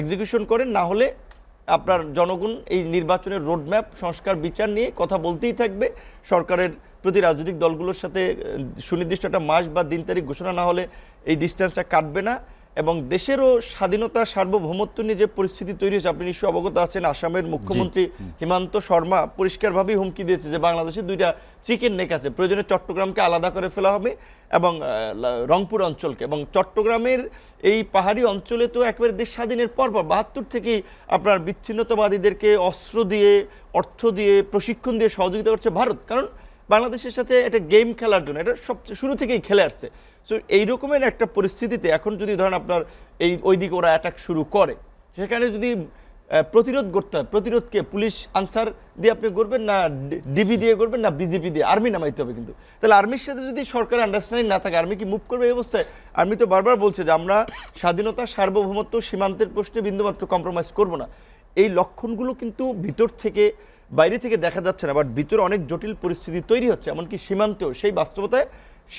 Execution করেন, না হলে আপনার জনগণ এই নির্বাচনের রোডম্যাপ, সংস্কার, বিচার নিয়ে কথা বলতেই থাকবে। সরকারের প্রতি রাজনৈতিক দলগুলোর সাথে সুনির্দিষ্ট একটা মাস বা দিন তারিখ ঘোষণা না হলে এই ডিস্টেন্সটা কাটবে না। এবং দেশেরও স্বাধীনতা সার্বভৌমত্ব নিয়ে যে পরিস্থিতি তৈরি হয়েছে আপনি নিশ্চয়ই অবগত আছেন আসামের মুখ্যমন্ত্রী হিমান্ত শর্মা পরিষ্কারভাবেই হুমকি দিয়েছে যে বাংলাদেশে দুইটা চিকেন নেক আছে। প্রয়োজনে চট্টগ্রামকে আলাদা করে ফেলা হবে এবং রংপুর অঞ্চলকে। এবং চট্টগ্রামের এই পাহাড়ি অঞ্চলে তো একেবারে দেশ স্বাধীনের পর পর বাহাত্তর থেকেই আপনার বিচ্ছিন্নতাবাদীদেরকে অস্ত্র দিয়ে অর্থ দিয়ে প্রশিক্ষণ দিয়ে সহযোগিতা করছে ভারত। কারণ বাংলাদেশের সাথে একটা গেম খেলার জন্য, এটা সব শুরু থেকেই খেলে আসছে। সো এই রকমের একটা পরিস্থিতিতে এখন যদি ধরেন আপনার এই ওই দিকে ওরা অ্যাটাক শুরু করে, সেখানে যদি প্রতিরোধ করতে হয়, প্রতিরোধকে পুলিশ আনসার দিয়ে আপনি করবেন না ডিবি দিয়ে করবেন না বিজেপি দিয়ে? আর্মি নামাইতে হবে কিন্তু। তাহলে আর্মির সাথে যদি সরকার আন্ডারস্ট্যান্ডিং না থাকে আর্মি কি মুভ করবে এই অবস্থায়? আর্মি তো বারবার বলছে যে আমরা স্বাধীনতা, সার্বভৌমত্ব, সীমান্তের প্রশ্নে বিন্দুমাত্র কম্প্রোমাইজ করব না। এই লক্ষণগুলো কিন্তু ভিতর থেকে বাইরে থেকে দেখা যাচ্ছে না বাট ভিতরে অনেক জটিল পরিস্থিতি তৈরি হচ্ছে এমনকি সীমান্তেও। সেই বাস্তবতায়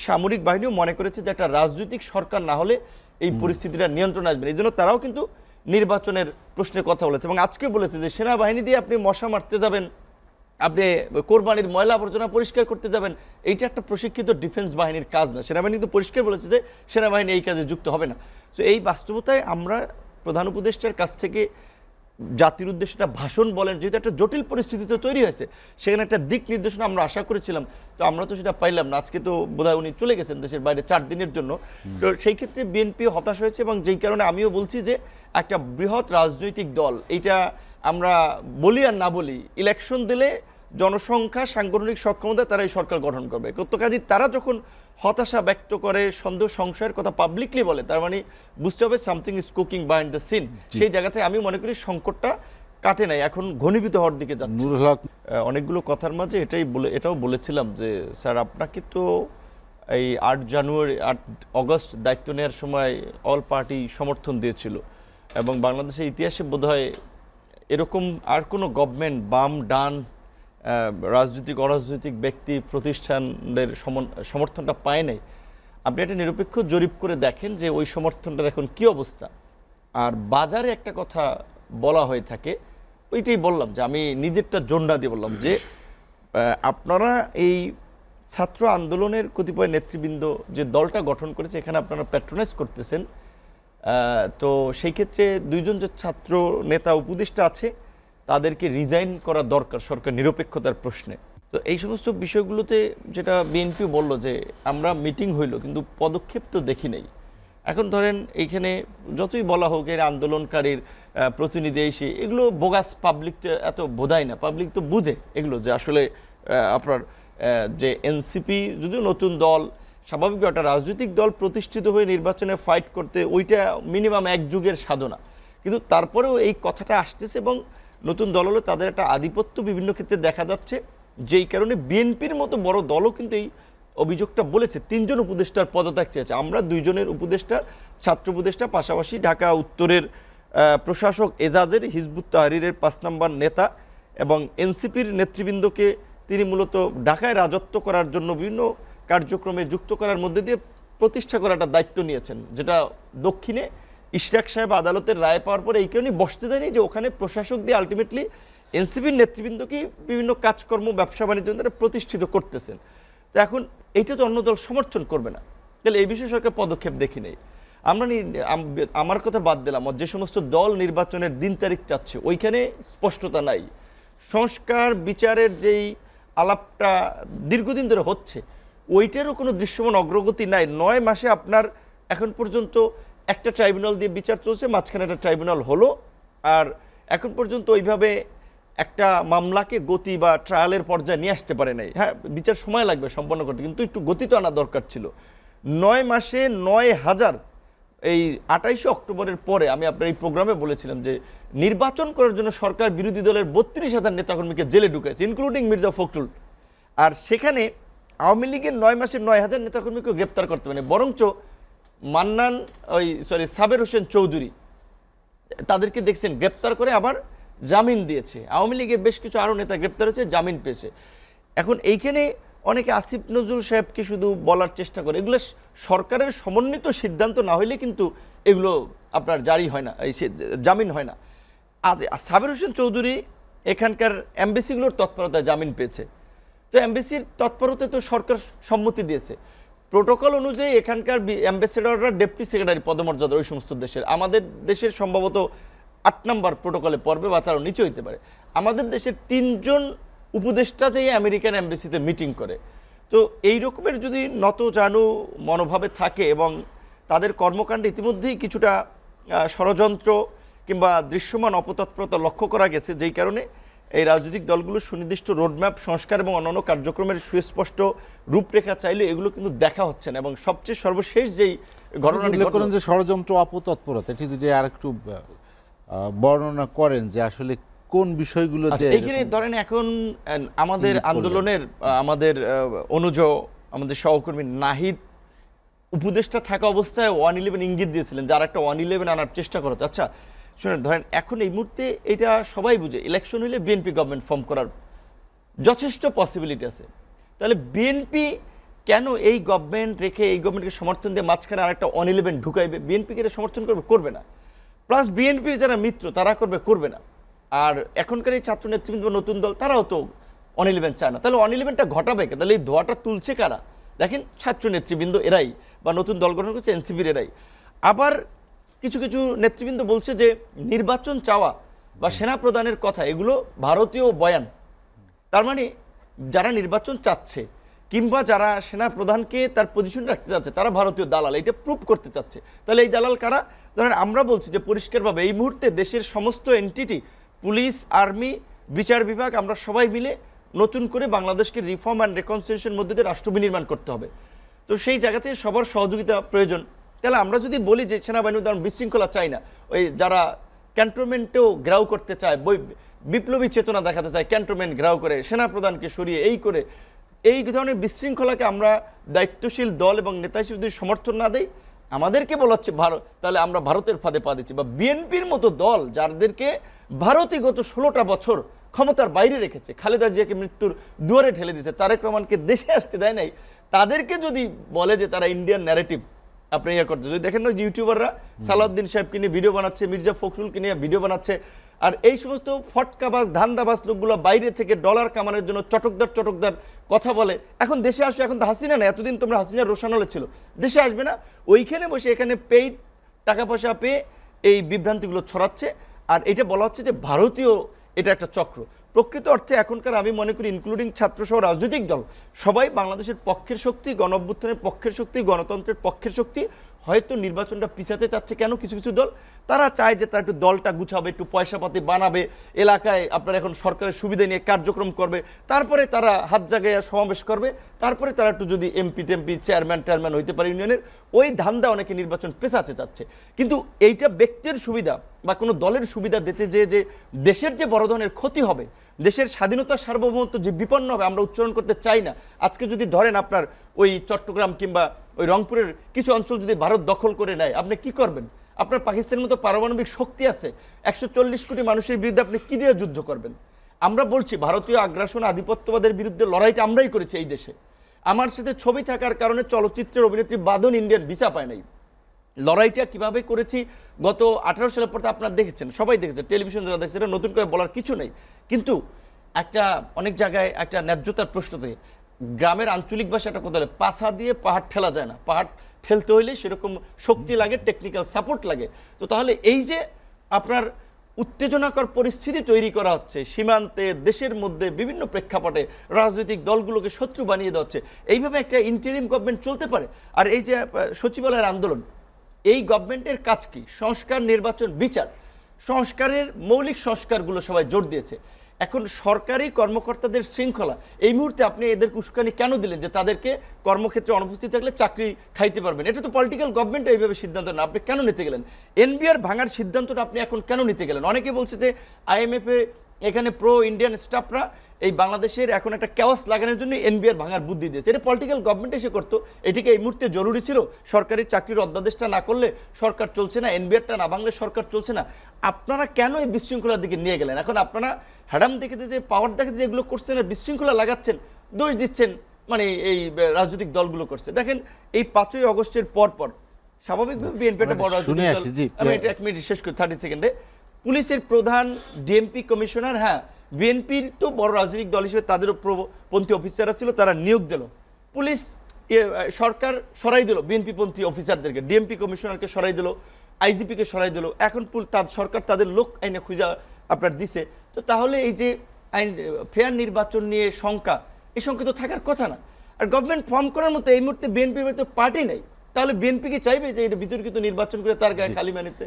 সামরিক বাহিনীও মনে করেছে যে একটা রাজনৈতিক সরকার না হলে এই পরিস্থিতিটা নিয়ন্ত্রণে আসবে না। এই জন্য তারাও কিন্তু নির্বাচনের প্রশ্নে কথা বলেছে এবং আজকে বলেছে যে সেনাবাহিনী দিয়ে আপনি মশা মারতে যাবেন আপনি কোরবানির ময়লা আবর্জনা পরিষ্কার করতে যাবেন এইটা একটা প্রশিক্ষিত ডিফেন্স বাহিনীর কাজ না। সেনাবাহিনী কিন্তু পরিষ্কার বলেছে যে সেনাবাহিনী এই কাজে যুক্ত হবে না। তো এই বাস্তবতায় আমরা প্রধান উপদেষ্টার কাছ থেকে জাতির উদ্দেশ্যে একটা ভাষণ বলেন যেহেতু একটা জটিল পরিস্থিতি তো তৈরি হয়েছে সেখানে একটা দিক নির্দেশনা আমরা আশা করেছিলাম। তো আমরা তো সেটা পাইলাম না। আজকে তো বোধহয় উনি চলে গেছেন দেশের বাইরে চার দিনের জন্য। তো সেই ক্ষেত্রে বিএনপি হতাশ হয়েছে এবং যেই কারণে আমিও বলছি যে একটা বৃহৎ রাজনৈতিক দল এইটা আমরা বলি আর না বলি ইলেকশন দিলে জনসংখ্যা সাংগঠনিক সক্ষমতা তারা এই সরকার গঠন করবে। তো কাজে তারা যখন হতাশা ব্যক্ত করে সন্দেহ সংশয়ের কথা পাবলিকলি বলে। তার মানে বুঝতে হবে something is cooking behind the scene সেই জায়গাটায় আমি মনে করি সংকটটা কাটে নাই এখন ঘনীভূত হওয়ার দিকে যাচ্ছে। অনেকগুলো কথার মাঝে এটাই বলে এটাও বলেছিলাম যে স্যার আপনাকে তো এই আট জানুয়ারি আট অগস্ট দায়িত্ব নেওয়ার সময় অল পার্টি সমর্থন দিয়েছিল এবং বাংলাদেশের ইতিহাসে বোধহয় এরকম আর কোনো গভর্নমেন্ট বাম ডান রাজনৈতিক, অরাজনৈতিক ব্যক্তি প্রতিষ্ঠানদের সমর্থনটা পায় নাই। আপনি একটা নিরপেক্ষ জরিপ করে দেখেন যে ওই সমর্থনটার এখন কি অবস্থা। আর বাজারে একটা কথা বলা হয়ে থাকে, ওইটাই বললাম যে আমি নিজেরটা জন্ডা দিয়ে বললাম যে আপনারা এই ছাত্র আন্দোলনের কতিপয় নেতৃবৃন্দ যে দলটা গঠন করেছে, এখানে আপনারা প্যাট্রোনাইজ করতেছেন। তো সেই ক্ষেত্রে দুইজন যে ছাত্র নেতা, উপদেষ্টা আছে তাদেরকে রিজাইন করা দরকার সরকার নিরপেক্ষতার প্রশ্নে। তো এই সমস্ত বিষয়গুলোতে যেটা বিএনপি বলল যে, আমরা মিটিং হইল, কিন্তু পদক্ষেপ তো দেখি নাই। এখন ধরেন এইখানে যতই বলা হোক, এর আন্দোলনকারীর প্রতিনিধি এসে, এগুলো বোগাস পাবলিক এত বোধায় না। পাবলিক তো বুঝে এগুলো যে আসলে আপনার যে এনসিপি যদিও নতুন দল, স্বাভাবিক একটা রাজনৈতিক দল প্রতিষ্ঠিত হয়ে নির্বাচনে ফাইট করতে ওইটা মিনিমাম এক যুগের সাধনা। কিন্তু তারপরেও এই কথাটা আসতেছে এবং নতুন দল হলে তাদের একটা আধিপত্য বিভিন্ন ক্ষেত্রে দেখা যাচ্ছে। যেই কারণে বিএনপির মতো বড় দলও কিন্তু এই অভিযোগটা বলেছে। তিনজন উপদেষ্টার পদত্যাগ চেয়েছে। আমরা দুইজনের উপদেষ্টা, ছাত্র উপদেষ্টা, পাশাপাশি ঢাকা উত্তরের প্রশাসক এজাজের, হিজবুত তাহরিরের পাঁচ নম্বর নেতা এবং এনসিপির নেতৃবৃন্দকে তিনি মূলত ঢাকায় রাজত্ব করার জন্য বিভিন্ন কার্যক্রমে যুক্ত করার মধ্যে দিয়ে প্রতিষ্ঠা করার একটা দায়িত্ব নিয়েছেন, যেটা দক্ষিণে ইশরাক সাহেব আদালতের রায় পাওয়ার পরে এই কারণে বসতে দেয়নি যে ওখানে প্রশাসক দিয়ে আলটিমেটলি এনসিপির নেতৃবৃন্দকে বিভিন্ন কাজকর্ম, ব্যবসা বাণিজ্য তারা প্রতিষ্ঠিত করতেছেন। তো এখন এইটা তো অন্য দল সমর্থন করবে না। তাহলে এই বিষয়ে সরকার পদক্ষেপ দেখি নেই। আমরা আমার কথা বাদ দিলাম যে সমস্ত দল নির্বাচনের দিন তারিখ চাচ্ছে, ওইখানে স্পষ্টতা নাই। সংস্কার, বিচারের যেই আলাপটা দীর্ঘদিন ধরে হচ্ছে, ওইটারও কোনো দৃশ্যমান অগ্রগতি নাই। নয় মাসে আপনার এখন পর্যন্ত একটা ট্রাইব্যুনাল দিয়ে বিচার চলছে, মাঝখানে একটা ট্রাইব্যুনাল হলো। আর এখন পর্যন্ত ওইভাবে একটা মামলাকে গতি বা ট্রায়ালের পর্যায়ে নিয়ে আসতে পারে নাই। হ্যাঁ বিচার সময় লাগবে সম্পন্ন করতে, কিন্তু একটু গতি তো আনা দরকার ছিল। নয় মাসে নয় হাজার, এই আঠাইশে অক্টোবরের পরে আমি আপনার এই প্রোগ্রামে বলেছিলাম যে নির্বাচন করার জন্য সরকার বিরোধী দলের বত্রিশ হাজার নেতাকর্মীকে জেলে ঢুকেছে ইনক্লুডিং মির্জা ফখরুল। আর সেখানে আওয়ামী লীগের নয় মাসে নয় হাজার নেতাকর্মীকে গ্রেপ্তার করতে পারে বরঞ্চ মান্নান, ওই সরি সাবের হোসেন চৌধুরী, তাদেরকে দেখছেন, গ্রেপ্তার করে আবার জামিন দিয়েছে। আওয়ামী লীগের বেশ কিছু আরও নেতা গ্রেপ্তার হয়েছে, জামিন পেয়েছে। এখন এইখানে অনেকে আসিফ নজরুল সাহেবকে শুধু বলার চেষ্টা করে। এগুলো সরকারের সমন্বিত সিদ্ধান্ত না হইলে কিন্তু এগুলো আপনার জারি হয় না, এই জামিন হয় না। আজ সাবির হোসেন চৌধুরী এখানকার এমবেসিগুলোর তৎপরতায় জামিন পেয়েছে। তো এমবেসির তৎপরতায় তো সরকার সম্মতি দিয়েছে। প্রোটোকল অনুযায়ী এখানকার অ্যাম্বাসেডররা ডেপুটি সেক্রেটারি পদমর্যাদা ওই সমস্ত দেশের। আমাদের দেশের সম্ভবত আট নম্বর প্রোটোকলে পড়বে বা তারও নিচে হইতে পারে। আমাদের দেশের তিনজন উপদেষ্টা যেয়ে আমেরিকান এমবেসিতে মিটিং করে। তো এই রকমের যদি নত জানু মনোভাবে থাকে এবং তাদের কর্মকাণ্ডে ইতিমধ্যেই কিছুটা ষড়যন্ত্র কিংবা দৃশ্যমান অপতৎপরতা লক্ষ্য করা গেছে যেই কারণে এই রাজনৈতিক দলগুলোর সুনির্দিষ্ট রোডম্যাপ সংস্কার এবং অন্যান্য কার্যক্রমের সুস্পষ্ট রূপরেখা চাইলে এগুলো কিন্তু দেখা হচ্ছে না এবং সবচেয়ে সর্বশেষ যেই উল্লেখ করেন যে ষড়যন্ত্র অপতৎপরতা? এটি যদি আর একটু বর্ণনা করেন যে আসলে কোন বিষয়গুলোতে আচ্ছা, এইখানে এরকম- ধরেন এখন আমাদের আন্দোলনের আমাদের অনুজ আমাদের সহকর্মী নাহিদ উপদেষ্টা থাকা অবস্থায় ওয়ান ইলেভেন ইঙ্গিত দিয়েছিলেন যার একটা ওয়ান ইলেভেন আনার চেষ্টা করা আচ্ছা শুনেন, ধরেন এখন এই মুহূর্তে এটা সবাই বুঝে ইলেকশন হলে বিএনপি গভর্নমেন্ট ফর্ম করার যথেষ্ট পসিবিলিটি আছে। তাহলে বিএনপি কেন এই গভর্নমেন্ট রেখে, এই গভর্নমেন্টকে সমর্থন দিয়ে মাঝখানে আরেকটা ওয়ান ইলেভেন ঢুকাইবে বিএনপিকে এটা সমর্থন করবে? করবে না। প্লাস বিএনপির যারা মিত্র, তারা করবে? করবে না। আর এখনকার এই ছাত্র নেতৃবৃন্দ, নতুন দল, তারাও তো ওয়ান ইলেভেন চায় না। তাহলে ওয়ান ইলেভেনটা ঘটাবে কে? তাহলে এই ধোয়াটা তুলছে কারা? দেখেন ছাত্র নেতৃবৃন্দ এরাই, বা নতুন দল গঠন করছে এনসিপির এরাই। আবার কিছু কিছু নেতৃবৃন্দ বলছে যে নির্বাচন চাওয়া বা সেনা প্রদানের কথা এগুলো ভারতীয় বয়ান। তার মানে যারা নির্বাচন চাচ্ছে কিংবা যারা সেনা প্রধানকে তার পজিশন রাখতে চাচ্ছে তারা ভারতীয় দালাল এটা প্রুভ করতে চাচ্ছে। তাহলে এই দালাল কারা? ধরেন আমরা বলছি যে পরিষ্কারভাবে এই মুহূর্তে দেশের সমস্ত এনটিটি পুলিশ আর্মি বিচার বিভাগ আমরা সবাই মিলে নতুন করে বাংলাদেশকে রিফর্ম অ্যান্ড রেকনসিলিয়েশন মধ্যে দিয়ে রাষ্ট্র বিনির্মাণ করতে হবে। তো সেই জায়গাতে সবার সহযোগিতা প্রয়োজন। তাহলে আমরা যদি বলি যে সেনাবাহিনী ধরুন বিশৃঙ্খলা চাই না। ওই যারা ক্যান্টনমেন্টেও গ্রাউ করতে চায়, বই, বিপ্লবী চেতনা দেখাতে চায়, ক্যান্টনমেন্ট গ্রাউ করে সেনা প্রধানকে সরিয়ে এই করে, এই ধরনের বিশৃঙ্খলাকে আমরা দায়িত্বশীল দল এবং নেতা হিসেবে যদি সমর্থন না দেই, আমাদেরকে বলা হচ্ছে ভারত, তাহলে আমরা ভারতের ফাঁদে পা দিচ্ছি। বা বিএনপির মতো দল যাদেরকে ভারতই গত ষোলোটা বছর ক্ষমতার বাইরে রেখেছে, খালেদা জিয়াকে মৃত্যুর দুয়ারে ঠেলে দিয়েছে, তারেক রহমানকে দেশে আসতে দেয় নাই, তাদেরকে যদি বলে যে তারা ইন্ডিয়ান ন্যারেটিভ আপনি ইয়ে করতে যদি দেখেন না ইউটিউবাররা সালাউদ্দিন সাহেবকে নিয়ে ভিডিও বানাচ্ছে, মির্জা ফখরুলকে নিয়ে ভিডিও বানাচ্ছে, আর এই সমস্ত ফটকাবাজ, ধান্দাবাজ লোকগুলো বাইরে থেকে ডলার কামানোর জন্য চটকদার চটকদার কথা বলে। এখন দেশে আসো, এখন তো হাসিনা না এতদিন তোমরা হাসিনা রোশানলে ছিল। দেশে আসবে না, ওইখানে বসে এখানে পেইড টাকা পয়সা পেয়ে এই বিভ্রান্তিগুলো ছড়াচ্ছে। আর এটা বলা হচ্ছে যে ভারতীয়, এটা একটা চক্র। প্রকৃত অর্থে এখনকার আমি মনে করি ইনক্লুডিং ছাত্রসহ রাজনৈতিক দল, সবাই বাংলাদেশের পক্ষের শক্তি গণ পক্ষের শক্তি, গণতন্ত্রের পক্ষের শক্তি হয়তো নির্বাচনটা পিছাতে চাচ্ছে কেন কিছু কিছু দল? তারা চায় যে তারা একটু দলটা গুছাবে, একটু পয়সাপাতি বানাবে, এলাকায় আপনারা এখন সরকারের সুবিধা নিয়ে কার্যক্রম করবে, তারপরে তারা হাত জায়গায় সমাবেশ করবে, তারপরে তারা একটু যদি এমপি টেমপি, চেয়ারম্যান, টেয়ারম্যান হইতে পারে ইউনিয়নের, ওই ধান্দা অনেকে নির্বাচন পেছাতে চাচ্ছে। কিন্তু এইটা ব্যক্তির সুবিধা বা কোনো দলের সুবিধা দিতে যে যে দেশের যে বড় ধরনের ক্ষতি হবে, দেশের স্বাধীনতা সার্বভৌমত্ব যে বিপন্ন হবে আমরা উচ্চারণ করতে চাই না। আজকে যদি ধরেন আপনার ওই চট্টগ্রাম কিংবা ওই রংপুরের কিছু অঞ্চল যদি ভারত দখল করে নেয়, আপনি কি করবেন? আপনার পাকিস্তানের মতো পারমাণবিক শক্তি আছে, একশো চল্লিশ কোটি মানুষের বিরুদ্ধে আপনি কি দিয়ে যুদ্ধ করবেন? আমরা বলছি, ভারতীয় আগ্রাসন আধিপত্যবাদের বিরুদ্ধে লড়াইটা আমরাই করেছি এই দেশে। আমার সাথে ছবি থাকার কারণে চলচ্চিত্রের অভিনেত্রী বাদন ইন্ডিয়ান ভিসা পায় নাই। লড়াইটা কীভাবে করেছি, গত আঠারো সালের পর আপনারা দেখেছেন, সবাই দেখেছেন টেলিভিশন যারা দেখছে, এটা নতুন করে বলার কিছু নেই। কিন্তু একটা অনেক জায়গায় একটা ন্যায্যতার প্রশ্ন থেকে গ্রামের আঞ্চলিক ভাষাটা কোথায় বলে? পাছা দিয়ে পাহাড় ঠেলা যায় না। পাহাড় ঠেলতে হইলে সেরকম শক্তি লাগে টেকনিক্যাল সাপোর্ট লাগে। তো তাহলে এই যে আপনার উত্তেজনাকর পরিস্থিতি তৈরি করা হচ্ছে, সীমান্তে, দেশের মধ্যে বিভিন্ন প্রেক্ষাপটে রাজনৈতিক দলগুলোকে শত্রু বানিয়ে দেওয়া হচ্ছে, এইভাবে একটা ইন্টারিম গভর্নমেন্ট চলতে পারে? আর এই যে সচিবালয়ের আন্দোলন, এই গভর্নমেন্টের কাজ কি? সংস্কার, নির্বাচন, বিচার। সংস্কারের মৌলিক সংস্কারগুলো সবাই জোর দিয়েছে। এখন সরকারি কর্মকর্তাদের শৃঙ্খলা, এই মুহূর্তে আপনি এদের উস্কানি কেন দিলেন যে তাদেরকে কর্মক্ষেত্রে অনুপস্থিত থাকলে চাকরি খাইতে পারবেন? এটা তো পলিটিক্যাল গভর্নমেন্ট এইভাবে সিদ্ধান্ত না আপনি কেন নিতে গেলেন? এনবিআর ভাঙার সিদ্ধান্তটা আপনি এখন কেন নিতে গেলেন? অনেকে বলছে যে আইএমএফ এখানে প্রো ইন্ডিয়ান স্টাফরা এই বাংলাদেশের এখন একটা ক্যাওয়াস লাগানোর জন্য এনবিআর ভাঙার বুদ্ধি দিয়েছে। এটা পলিটিক্যাল গভর্নমেন্ট এসে করতো। এটিকে এই মুহূর্তে জরুরি ছিল। সরকারি চাকরির অধ্যাদেশটা না করলে সরকার চলছে না, এনবিআরটা না ভাঙলে সরকার চলছে না। আপনারা কেন এই বিশৃঙ্খলার দিকে নিয়ে গেলেন? এখন আপনারা হ্যাডাম দেখেতে যে পাওয়ার দেখাতে যে এগুলো করছেন আর বিশৃঙ্খলা লাগাচ্ছেন দোষ দিচ্ছেন মানে এই রাজনৈতিক দলগুলো করছে। দেখেন এই পাঁচই অগস্টের পর পর স্বাভাবিকভাবে বিএনপি একটা বড় শুনে রাজনৈতিক। আমি এটা এক মিনিট শেষ করি থার্টি সেকেন্ডে পুলিশের প্রধান ডিএমপি কমিশনার হ্যাঁ বিএনপির তো বড় রাজনৈতিক দল হিসেবে তাদেরও পন্থী অফিসাররা ছিল তারা নিয়োগ দিল। পুলিশ সরকার সরাই দিল বিএনপি পন্থী অফিসারদেরকে ডিএমপি কমিশনারকে সরাই দিল আইজিপিকে সরাই দিল। এখন তার সরকার তাদের লোক আইনে খুঁজা আপনার দিছে তো তাহলে এই যে আইন ফেয়ার নির্বাচন নিয়ে শঙ্কা এই শঙ্কা তো থাকার কথা না। আর গভর্নমেন্ট ফর্ম করার মতো এই মুহূর্তে বিএনপির তো পার্টি নেই। তাহলে বিএনপি কি চাইবে যে এটা বিতর্কিত নির্বাচন করে তার গায়ে খালি নিতে